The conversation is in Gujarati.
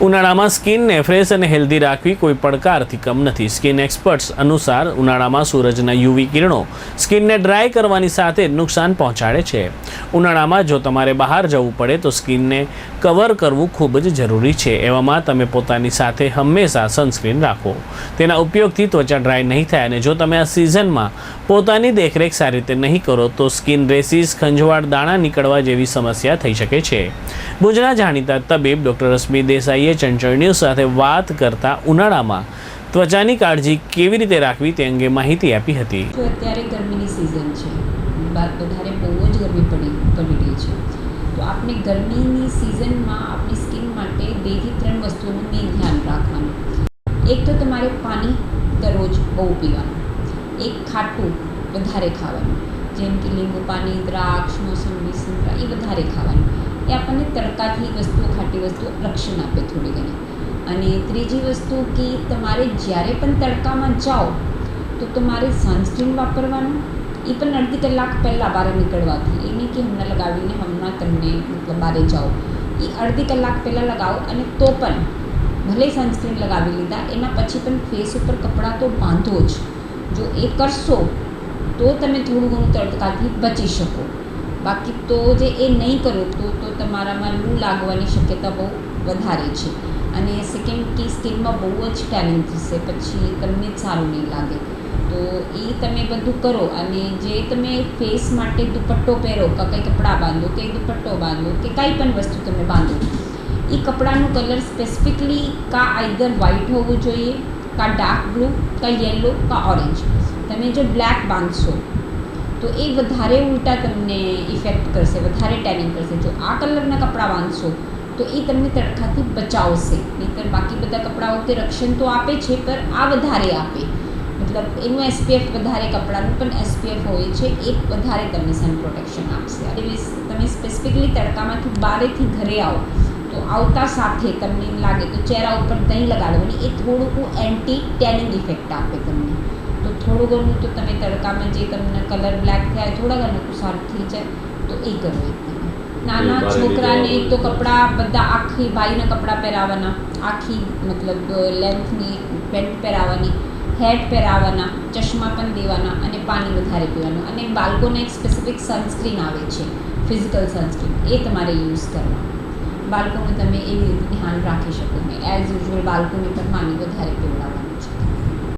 ઉનાળામાં સ્કિનને ફ્રેશ અને હેલ્ધી રાખવી કોઈ પડકારથી કમ નથી. સ્કિન એક્સપર્ટ્સ અનુસાર ઉનાળામાં સૂરજના યુવી કિરણો સ્કિનને ડ્રાય કરવાની સાથે નુકસાન પહોંચાડે છે. ઉનાળામાં જો તમારે બહાર જવું પડે તો સ્કિનને કવર કરવું ખૂબ જ જરૂરી છે. એવામાં તમે પોતાની સાથે હંમેશા સનસ્ક્રીન રાખો. તેના ઉપયોગથી ત્વચા ડ્રાય નહીં થાય અને જો તમે આ સિઝનમાં પોતાની દેખરેખ સારી રીતે નહીં કરો તો સ્કિન રેસીસ, ખંજવાળ, દાણા નીકળવા જેવી સમસ્યા થઈ શકે છે. ભુજના જાણીતા તબીબ ડૉક્ટર રશ્મિ દેસાઈએ ચંચળ ન્યૂઝ સાથે વાત કરતા ઉનાળામાં ત્વચાની કાળજી કેવી રીતે રાખવી તે અંગે માહિતી આપી હતી. અત્યારે ગરમીની સિઝન છે. વધારે બહુ જ ગરમી પડી પડી રહી છે. તો આપણે ગરમીની સિઝનમાં આપણી સ્કિન માટે બેથી ત્રણ વસ્તુઓનું મેઇન ધ્યાન રાખવાનું. એક તો તમારે પાણી દરરોજ બહુ પીવાનું. એક ખાટું વધારે ખાવાનું. જેમ કે લીંબુ પાણી, દ્રાક્ષ, મોસંબી, સંતરા, એ વધારે ખાવાનું. એ આપણને તડકાથી વસ્તુઓ, ખાટી વસ્તુઓ રક્ષણ આપે થોડી ઘણી. અને ત્રીજી વસ્તુ કે તમારે જ્યારે પણ તડકામાં જાઓ, તો તમારે સનસ્ક્રીન વાપરવાનું. એ પણ અડધી કલાક પહેલાં બહાર નીકળવાથી. એ નહીં કે હમણાં લગાવીને હમણાં તમને મતલબ બહાર જાઓ. એ અડધી કલાક પહેલાં લગાવો અને તો પણ ભલે સનસ્ક્રીન લગાવી લીધા, એના પછી પણ ફેસ ઉપર કપડાં તો બાંધો જ. જો એ કરશો, તો તમે થોડું ઘણું તડકાથી બચી શકો. બાકી તો જે એ નહીં કરો તો તો તમારામાં લૂ લાગવાની શક્યતા બહુ વધારે છે. અને સેકન્ડ કે સ્કિનમાં બહુ જ ટેનિંગ થશે પછી તમને સારું નહીં લાગે. તો એ તમે બધું કરો અને જે તમે ફેસ માટે દુપટ્ટો પહેરો, કે કંઈ કપડાં બાંધો, કે દુપટ્ટો બાંધો, કે કાંઈ પણ વસ્તુ તમે બાંધો, એ કપડાનું કલર સ્પેસિફિકલી કાં આઈધર વ્હાઇટ હોવું જોઈએ, કાં ડાર્ક બ્લુ કાં યલો કાં ઓરેન્જ તમે જો બ્લેક બાંધશો તો એ વધારે ઉલટા તમને ઇફેક્ટ કરશે, વધારે ટેનિંગ કરશે. જો આ કલરના કપડાં વાંચશો તો એ તમને તડકાથી બચાવશે. નહીંતર બાકી બધા કપડાઓ તે રક્ષણ તો આપે છે પણ આ વધારે આપે. મતલબ એનું એસપીએફ વધારે કપડાનું, પણ એસપીએફ હોય છે, એ વધારે તમને સન પ્રોટેક્શન આપશે. અને તમે સ્પેસિફિકલી તડકામાંથી બારેથી ઘરે આવો, તો આવતા સાથે તમને એમ લાગે તો ચહેરા ઉપર દહીં લગાડવાની એ થોડુંક એન્ટી ટેનિંગ ઇફેક્ટ આપે તમને. તો થોડું ઘણું તો તમે તડકામાં જે તમને કલર બ્લેક થાય થોડા ઘણું સારું થઈ જાય તો એ કરો નાના છોકરાને તો કપડાં બધા આખી બાઈના કપડાં પહેરાવવાના આખી મતલબ લેન્થની પેન્ટ પહેરાવવાની હેટ પહેરાવવાના ચશ્મા પણ દેવાના અને પાણી વધારે પીવાનું. અને બાળકોને એક સ્પેસિફિક સનસ્ક્રીન આવે છે ફિઝિકલ સનસ્ક્રીન એ તમારે યુઝ કરવાનું. બાળકોને તમે એવી રીતે ધ્યાન રાખી શકો ને. એઝ યુઝ્યુઅલ બાળકોને પણ પાણી વધારે પીવડાવવાનું.